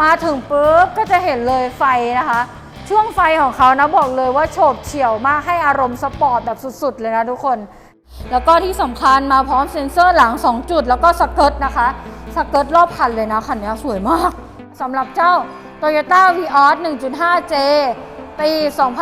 มาถึงปุ๊บก็จะเห็นเลยไฟนะคะ ช่วงไฟของเขานะบอกเลยว่าโฉบเฉี่ยวมากให้อารมณ์สปอร์ตแบบสุดๆ เลยนะทุกคน แล้วก็ที่สำคัญมาพร้อมเซ็นเซอร์หลัง 2 จุด แล้วก็สเกิร์ตนะคะ สเกิร์ตรอบคันเลยนะคันนี้สวยมากสำหรับเจ้า Toyota Vios 1.5J ปี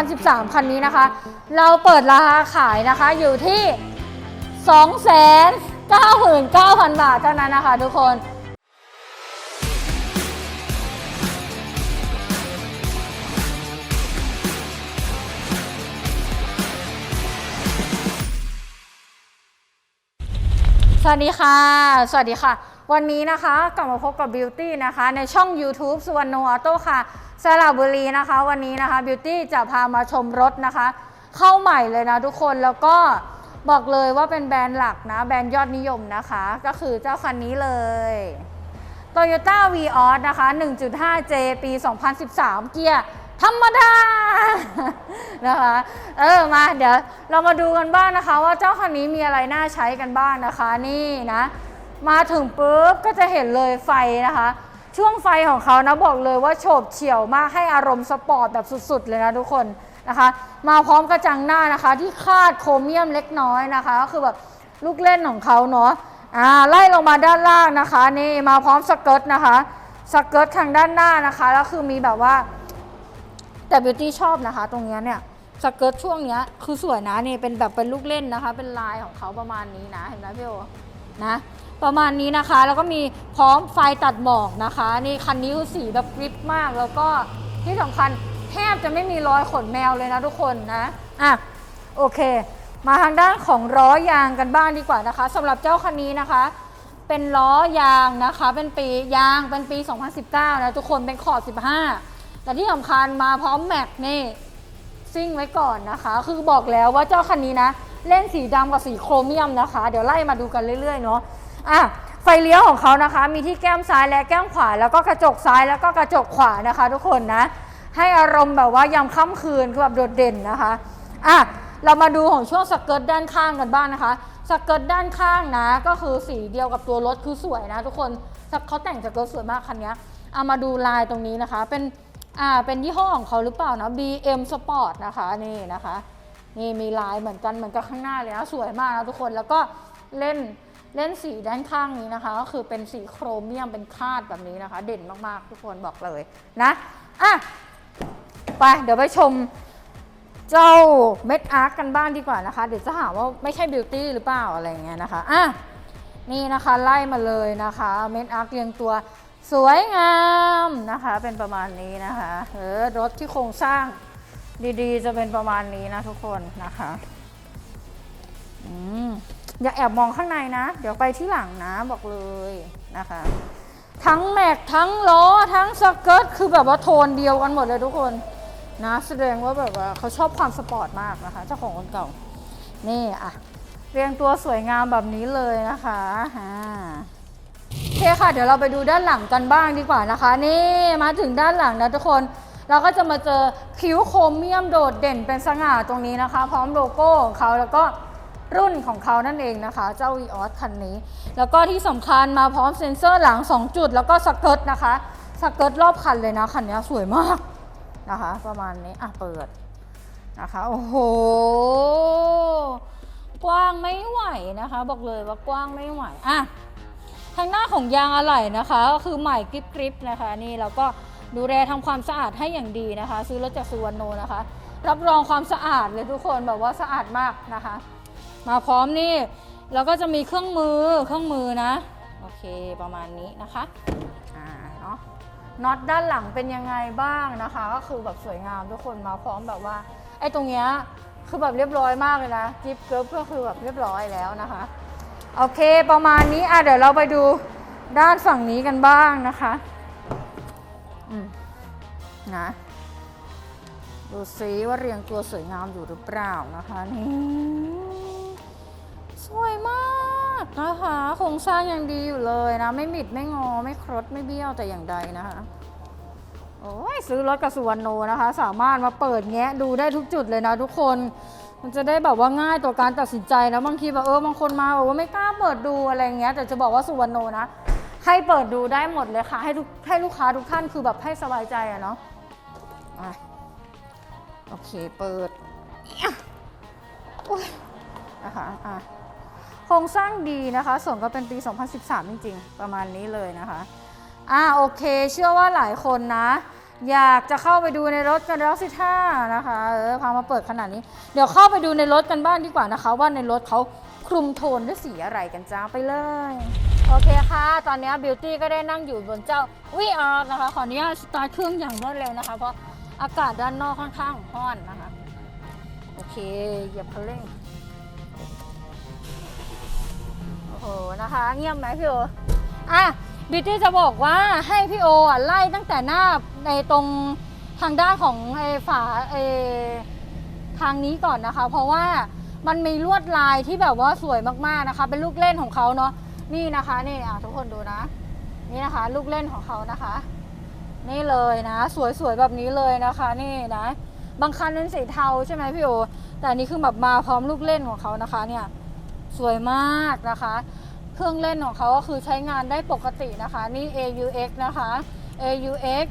2013 คันนี้นะคะ เราเปิดราคาขายนะคะอยู่ที่ 299,000 บาทเท่านั้นนะคะทุกคน วัสดีค่ะ สวัสดีค่ะ วันนี้นะคะกลับมาพบกับ Beauty นะคะ ในช่อง YouTube สุวรรณออโต้ค่ะสระบุรีนะคะ วันนี้นะคะ Beauty จะพามาชมรถนะคะ เข้าใหม่เลยนะทุกคนแล้วก็บอกเลยว่าเป็นแบรนด์หลักนะ แบรนด์ยอดนิยมนะคะ ก็คือเจ้าคันนี้เลย Toyota Vios นะคะ 1.5J ปี 2013 เกียร์ ธรรมดา นะคะ เออ มา เดี๋ยวเรามาดูกันบ้างนะคะ ว่าเจ้าคันนี้มีอะไรน่าใช้กันบ้างนะคะ นี่นะ มาถึงปุ๊บก็จะเห็นเลยไฟนะคะ ช่วงไฟของเขานะบอกเลยว่าโฉบเฉี่ยวมากให้อารมณ์สปอร์ตแบบสุดๆ เลยนะทุกคนนะคะ มาพร้อมกระจังหน้านะคะ ที่คาดโครเมียมเล็กน้อยนะคะ ก็คือแบบลูกเล่นของเขาเนาะ อ่า ไล่ลงมาด้านล่างนะคะ นี่มาพร้อมสเกิร์ตนะคะ สเกิร์ตทางด้านหน้านะคะ แล้วคือมีแบบว่า แต่บิวตี้ชอบนะคะ ตรงเนี้ยเนี่ยสเกิร์ตช่วงเนี้ยคือสวยนะนี่เป็นแบบเป็นลูกเล่นนะคะ เป็นลายของเขาประมาณนี้นะเห็นไหมพี่โอนะประมาณนี้นะคะ แล้วก็มีพร้อมไฟตัดหมอกนะคะ นี่คันนี้คือสีแบบกริปมาก แล้วก็ที่สำคัญแทบจะไม่มีรอยขนแมวเลยนะทุกคนนะอะโอเค มาทางด้านของล้อยางกันบ้างดีกว่านะคะสำหรับเจ้าคันนี้นะคะ เป็นล้อยางนะคะ เป็นปียางเป็นปี 2019 นะทุกคนเป็นขอบ 15 แต่ที่สำคัญมาพร้อมแม็กนี่ซิ่งไว้ก่อนนะคะ คือบอกแล้วว่าเจ้าคันนี้นะ เล่นสีดำกับสีโครเมียมนะคะ เดี๋ยวไล่มาดูกันเรื่อยๆเนาะอะไฟเลี้ยวของเขานะคะ มีที่แก้มซ้ายและแก้มขวา แล้วก็กระจกซ้ายแล้วก็กระจกขวานะคะ ทุกคนนะ ให้อารมณ์แบบว่ายามค่ำคืนคือแบบโดดเด่นนะคะอะเรามาดูของช่วงสเกิร์ตด้านข้างกันบ้างนะคะ สเกิร์ตด้านข้างนะ ก็คือสีเดียวกับตัวรถคือสวยนะ ทุกคนเขาแต่งสเกิร์ตสวยมากคันนี้เอามาดูลายตรงนี้นะคะ เป็น อ่าเป็นยี่ห้อของเขาหรือเปล่านะ BM Sport นะคะนี่นะคะนี่มีลายเหมือนกันเหมือนกับข้างหน้าเลยนะสวยมากนะทุกคนแล้วก็เล่นเล่นสีด้านข้างนี้นะคะ ก็คือเป็นสีโครเมียมเป็นคาดแบบนี้นะคะ เด่นมากๆ ทุกคนบอกเลยนะอะไปเดี๋ยวไปชมเจ้าเม็ดอาร์คกันบ้างดีกว่านะคะ เดี๋ยวจะหาว่าไม่ใช่บิวตี้หรือเปล่าอะไรเงี้ยนะคะอะนี่นะคะไล่มาเลยนะคะ เม็ดอาร์คเรียงตัว สวยงามนะคะเป็นประมาณนี้นะคะเออรถที่โครงสร้างดีๆ จะเป็นประมาณนี้นะทุกคนนะคะอืมอย่าแอบมองข้างในนะ เดี๋ยวไปที่หลังนะบอกเลยนะคะ ทั้งแม็กทั้งล้อทั้งสเกิร์ตคือแบบว่าโทนเดียวกันหมดเลยทุกคนนะแสดงว่าแบบว่าเขาชอบความสปอร์ตมากนะคะเจ้าของคนเก่า นี่อะเรียงตัวสวยงามแบบนี้เลยนะคะอ่า เคค่ะเดี๋ยวเราไปดูด้านหลังกันบ้างดีกว่านะคะ นี่มาถึงด้านหลังนะทุกคน เราก็จะมาเจอคิ้วโครเมียมโดดเด่นเป็นสง่าตรงนี้นะคะ พร้อมโลโก้ของเขาแล้วก็รุ่นของเขานั่นเองนะคะ เจ้า Vios คันนี้ แล้วก็ที่สำคัญมาพร้อมเซ็นเซอร์หลัง 2 จุด แล้วก็สเกิร์ตนะคะสเกิร์ตรอบคันเลยนะคันนี้สวยมากนะคะ ประมาณนี้อะเปิดนะคะโอ้โหกว้างไม่ไหวนะคะ บอกเลยว่ากว้างไม่ไหวอะ ทางหน้าของยางอะไหล่นะคะ ก็คือใหม่กริบกริบนะคะนี่แล้วก็ดูแลทำความสะอาดให้อย่างดีนะคะ ซื้อรถจากสุวรรณโนนะคะ รับรองความสะอาดเลยทุกคนแบบว่าสะอาดมากนะคะ มาพร้อมนี่แล้วก็จะมีเครื่องมือเครื่องมือนะโอเคประมาณนี้นะคะอ่าเนาะน็อตด้านหลังเป็นยังไงบ้างนะคะ ก็คือแบบสวยงามทุกคนมาพร้อมแบบว่าไอ้ตรงเนี้ยคือแบบเรียบร้อยมากเลยนะจิ๊บเกิร์ก็คือแบบเรียบร้อยแล้วนะคะ โอเคประมาณนี้อะเดี๋ยวเราไปดูด้านฝั่งนี้กันบ้างนะคะอืมนะดูซิว่าเรียงตัวสวยงามอยู่หรือเปล่านะคะนี่สวยมากนะคะโครงสร้างยังดีอยู่เลยนะ ไม่มิดไม่งอไม่ครดไม่เบี้ยวแต่อย่างใดนะคะโอ้ยซื้อรถกับสุวรรณโนนะคะ สามารถมาเปิดแงะดูได้ทุกจุดเลยนะทุกคน มันจะได้แบบว่าง่ายต่อการตัดสินใจนะบางทีแบบเออบางคนมาบอกว่าไม่กล้าเปิดดูอะไรเงี้ยแต่จะบอกว่าสุวรรณโนนะให้เปิดดูได้หมดเลยค่ะ ให้ทุกให้ลูกค้าทุกท่านคือแบบให้สบายใจอะเนาะโอเคเปิดนะคะอะโครงสร้างดีนะคะ ส่วนก็เป็นปี 2013 จริงๆ ประมาณนี้เลยนะคะ อ่าโอเค เชื่อว่าหลายคนนะ อยากจะเข้าไปดูในรถกันแล้วสิท่านะคะเออพามาเปิดขนาดนี้ เดี๋ยวเข้าไปดูในรถกันบ้างดีกว่านะคะ ว่าในรถเขาคลุมโทนด้วยสีอะไรกันจ้าไปเลย โอเคค่ะ ตอนนี้บิวตี้ก็ได้นั่งอยู่บนเจ้าวีอาร์นะคะ ขออนุญาตสตาร์ทเครื่องอย่างรวดเร็วนะคะ เพราะอากาศด้านนอกค่อนข้างร้อนนะคะ โอเคเหยียบคันเร่งโอ้โหนะคะ เงียบไหมพี่โออะ บิวตี้จะบอกว่าให้พี่โออะไล่ตั้งแต่หน้าในตรงทางด้านของไอ้ฝาไอ้ทางนี้ก่อนนะคะ เพราะว่ามันมีลวดลายที่แบบว่าสวยมากๆนะคะ เป็นลูกเล่นของเขาเนาะนี่นะคะนี่อะทุกคนดูนะ นี่นะคะ ลูกเล่นของเขานะคะ นี่เลยนะ สวยๆแบบนี้เลยนะคะ นี่นะ บางคันเป็นสีเทาใช่ไหมพี่โอแต่นนี้คือแบบมาพร้อมลูกเล่นของเขานะคะ เนี่ยสวยมากนะคะ เครื่องเล่นของเขาก็คือใช้งานได้ปกตินะคะ นี่ AUX นะคะ AUX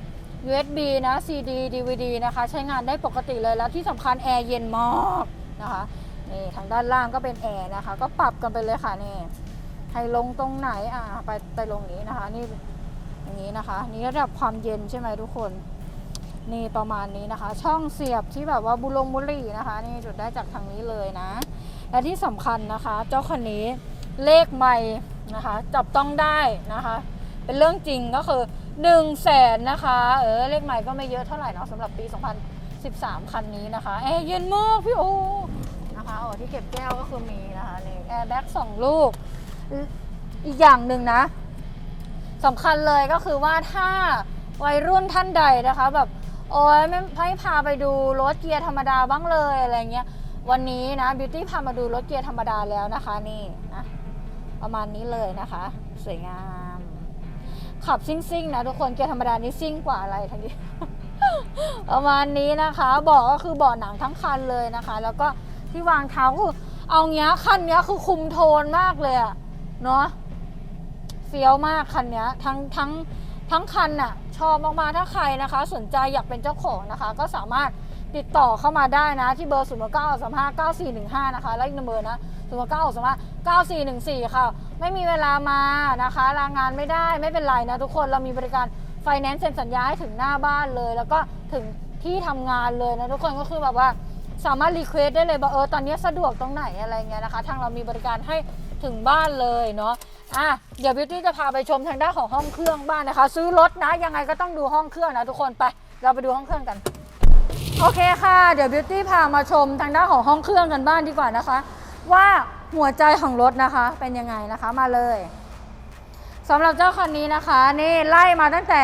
USB นะ CD DVD นะคะ ใช้งานได้ปกติเลยแล้วที่สำคัญแอร์เย็นมากนะคะนี่ทางด้านล่างก็เป็นแอร์นะคะ ก็ปรับกันไปเลยค่ะนี่ให้ลงตรงไหนอะไปไปลงนี้นะคะ นี่อย่างนี้นะคะ นี่ระดับความเย็นใช่ไหมทุกคน นี่ประมาณนี้นะคะ ช่องเสียบที่แบบว่าบุลงบุหรี่นะคะ นี่จุดได้จากทางนี้เลยนะ และที่สำคัญนะคะ เจ้าคันนี้ เลขไม่นะคะ จับต้องได้นะคะ เป็นเรื่องจริงก็คือ1นึ่งแสนนะคะเออเลขใหม่ก็ไม่เยอะเท่าไหร่เนาะสำหรับปี 2013 คันนี้นะคะแอร์เย็นมากพี่โอนะคะโอ้ที่เก็บแก้วก็คือมีนะคะนี่แอร์แบ็กสองลูก อีกอย่างหนึ่งนะสำคัญเลยก็คือว่าถ้าวัยรุ่นท่านใดนะคะ แบบโอ้ยไม่ไม่พาไปดูรถเกียร์ธรรมดาบ้างเลยอะไรเงี้ยวันนี้นะบิวตี้พามาดูรถเกียร์ธรรมดาแล้วนะคะนี่ ประมาณนี้เลยนะคะ สวยงาม ขับซิ่งๆนะทุกคนเกียร์ธรรมดานี่ซิ่งกว่าอะไรทั้งนี้ประมาณนี้นะคะเบาะก็คือเบาะหนังทั้งคันเลยนะคะ แล้วก็ที่วางเท้าคือเอาเงี้ยคันเนี้ยคือคุมโทนมากเลยอะเนาะเฟี้ยวมากคันเนี้ยทั้งทั้งทั้งคันน่ะชอบมากๆถ้าใครนะคะ สนใจอยากเป็นเจ้าของนะคะ ก็สามารถ ติดต่อเข้ามาได้นะที่เบอร์ 0 9 3 5 9 4 1 5 นะคะ และอีกหนึ่งเบอร์นะ 0 9 3 5 9 4 1 4 ค่ะ ไม่มีเวลามานะคะ ลางานไม่ได้ไม่เป็นไรนะทุกคนเรามีบริการไฟแนนซ์เซ็นสัญญาให้ถึงหน้าบ้านเลย แล้วก็ถึงที่ทำงานเลยนะทุกคนก็คือแบบว่าสามารถรีเควสได้เลยว่าเออตอนนี้สะดวกตรงไหนอะไรเงี้ยนะคะ ทางเรามีบริการให้ถึงบ้านเลยเนาะอะเดี๋ยวบิวตี้จะพาไปชมทางด้านของห้องเครื่องบ้านนะคะ ซื้อรถนะยังไงก็ต้องดูห้องเครื่องนะทุกคนไป เราไปดูห้องเครื่องกัน โอเคค่ะ เดี๋ยวบิวตี้พามาชมทางด้านของห้องเครื่องกันบ้างดีกว่านะคะ ว่าหัวใจของรถนะคะเป็นยังไงนะคะมาเลยสำหรับเจ้าคันนี้นะคะนี่ไล่มาตั้งแต่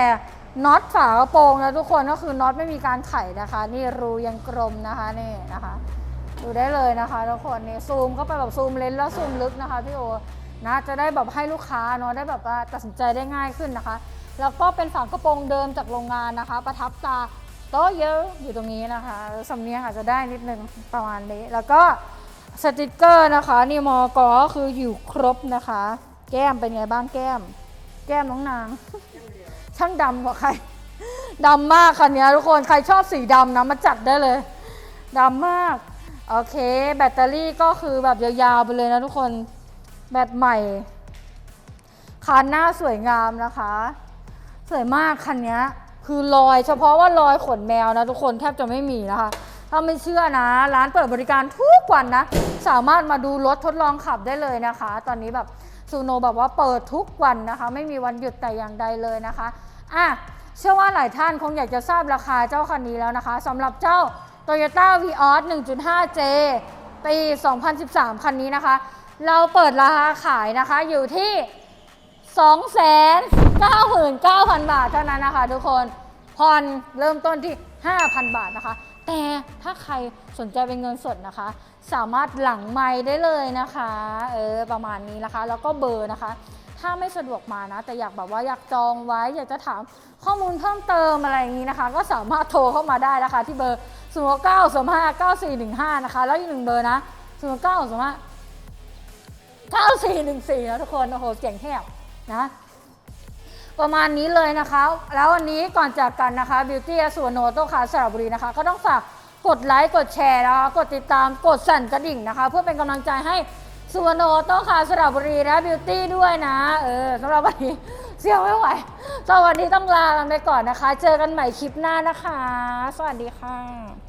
น็อตฝากระโปรงนะทุกคนก็คือน็อตไม่มีการไขนะคะ นี่รูยังกลมนะคะนี่นะคะดูได้เลยนะคะทุกคนนี่ซูมเข้าไปแบบซูมเลนส์แล้วซูมลึกนะคะพี่โอนะจะได้แบบให้ลูกค้าเนาะได้แบบว่าตัดสินใจได้ง่ายขึ้นนะคะ แล้วก็เป็นฝากระโปรงเดิมจากโรงงานนะคะ ประทับตา โต๊ะเยอะอยู่ตรงนี้นะคะสำเนียงอาจจะได้นิดนึงประมาณนี้ แล้วก็สติกเกอร์นะคะนี่มอกอก็คืออยู่ครบนะคะ แก้มเป็นไงบ้างแก้ม แก้มน้องนาง ช่างดำกว่าใครดำมากคันนี้ทุกคนใครชอบสีดำนะมาจัดได้เลยดำมาก โอเค แบตเตอรี่ก็คือแบบยาวๆไปเลยนะทุกคนแบตใหม่คันหน้าสวยงามนะคะ สวยมากคันนี้ คือรอยเฉพาะว่ารอยขนแมวนะทุกคนแทบจะไม่มีนะคะ ถ้าไม่เชื่อนะ ร้านเปิดบริการทุกวันนะ สามารถมาดูรถทดลองขับได้เลยนะคะ ตอนนี้แบบซูโนแบบว่าเปิดทุกวันนะคะ ไม่มีวันหยุดแต่อย่างใดเลยนะคะอะเชื่อว่าหลายท่านคงอยากจะทราบราคาเจ้าคันนี้แล้วนะคะสำหรับเจ้า Toyota Vios 1.5J ปี 2013 คันนี้นะคะ เราเปิดราคาขายนะคะอยู่ที่ 299,000 บาทเท่านั้นนะคะ ทุกคนผ่อนเริ่มต้นที่ 5,000 บาทนะคะ แต่ถ้าใครสนใจเป็นเงินสดนะคะ สามารถหลังไม้ได้เลยนะคะเออประมาณนี้นะคะ แล้วก็เบอร์นะคะ ถ้าไม่สะดวกมานะ แต่อยากแบบว่าอยากจองไว้ อยากจะถามข้อมูลเพิ่มเติมอะไรอย่างนี้นะคะ ก็สามารถโทรเข้ามาได้นะคะ ที่เบอร์ 0 9 2 5 9 4 1 5 นะคะ แล้วอีกหนึ่งเบอร์นะ 0 9 2 5 9414นะทุกคน โอ้โหเสียงแหบ นะ ประมาณนี้เลยนะคะ แล้ววันนี้ก่อนจากกันนะคะบิวตี้สวนโนโตคาสระบุรีนะคะ ก็ต้องฝากกดไลค์กดแชร์นะคะ กดติดตามกดสั่นกระดิ่งนะคะ เพื่อเป็นกำลังใจให้สวนโนโตคาสระบุรีและบิวตี้ด้วยนะ เออสำหรับวันนี้เสียงไม่ไหวสำหรับวันนี้ต้องลากันไปก่อนนะคะ เจอกันใหม่คลิปหน้านะคะ สวัสดีค่ะ